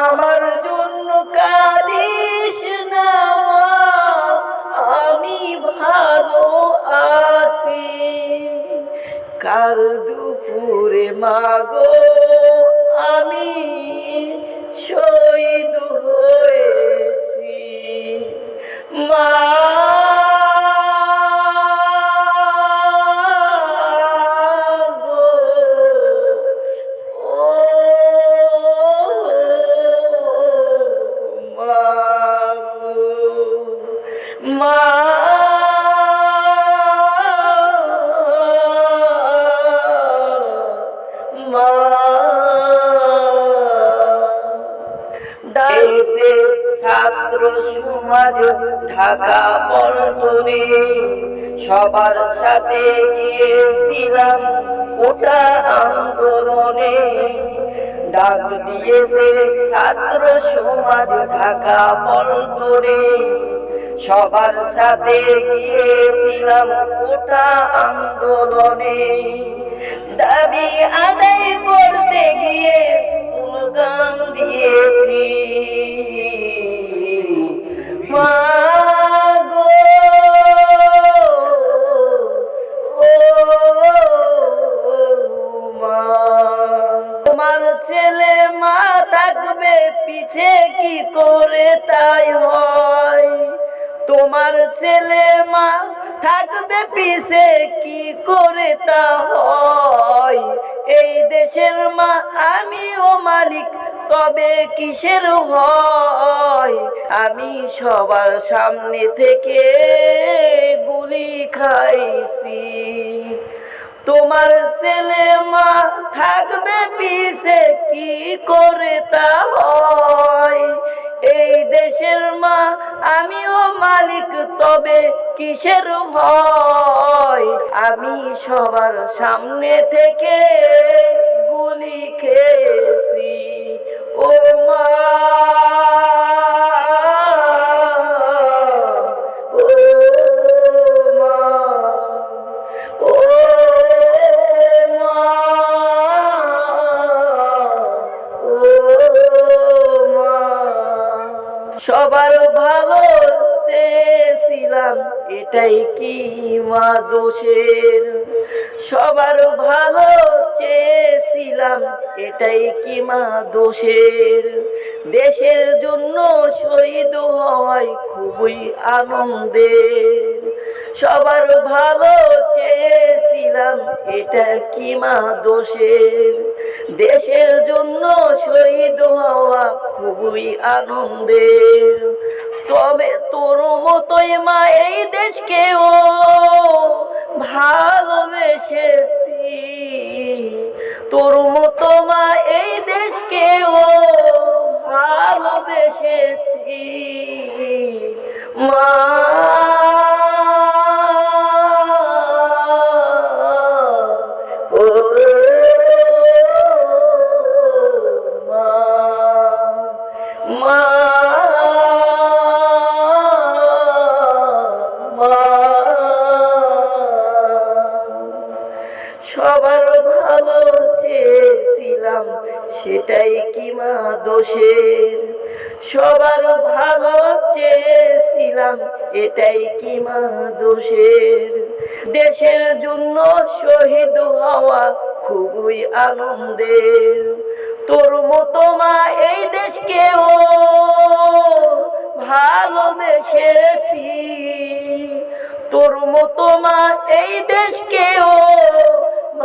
আমার জন্য কাদিস না আমি ভালো আছি। কাল দুপুরে মাগো সমাজ ঢাকা পল্টনে সবার সাথে গিয়েছিলাম কোটা আন্দোলনে। ডাক দিয়েছে ছাত্র সমাজ ঢাকা পল্টনে সবার সাথে গিয়েছিলাম কোটা আন্দোলনে। দাবি আদায় করতে গিয়ে স্লোগান দিয়েছি তোমার ছেলে মা থাকবে পিছে কি করে তা হয়? এই দেশের মা আমিও মালিক, তবে কিসের হয় আমি সবার সামনে থেকে গুলি খাইছি। তোমার ছেলে মা থাকবে পিছে কি করে তা হয়? এই দেশের মা আমিও মালিক তবে কিসের ভয়? আমি সবার সামনে থেকে গুলি খেয়েছি। ও মা! সবার ভালো চেয়েছিলাম এটাই কি মা দোষের? সবার ভালো চেয়েছিলাম, এটাই কি মা দোষের? দেশের জন্য শহীদ হওয়ায় খুবই আনন্দের। সবার ভালো চেয়েছিলাম, এটা কি মা দোষের? দেশের জন্য শহীদ হওয়া খুবই আনন্দের। তবে তোর মতোই মা এই দেশকেও ভালোবেসেছি। তোর মতো মা এই দেশকেও ভালোবেসেছি। মা মা সবার ভালো চেয়েছিলাম, সেটাই কি মা দোষের? সবার ভালো চেয়েছিলাম, এটাই কি মা দোষের? দেশের জন্য শহীদ হওয়া খুবই আনন্দের। তোর মতো মা এই দেশকেও ভালোবেসেছি। তোর মতো মা এই দেশকেও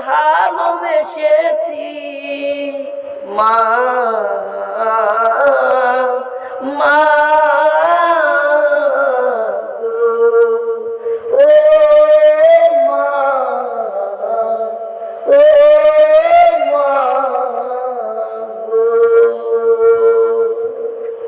ভালোবেসেছি মা।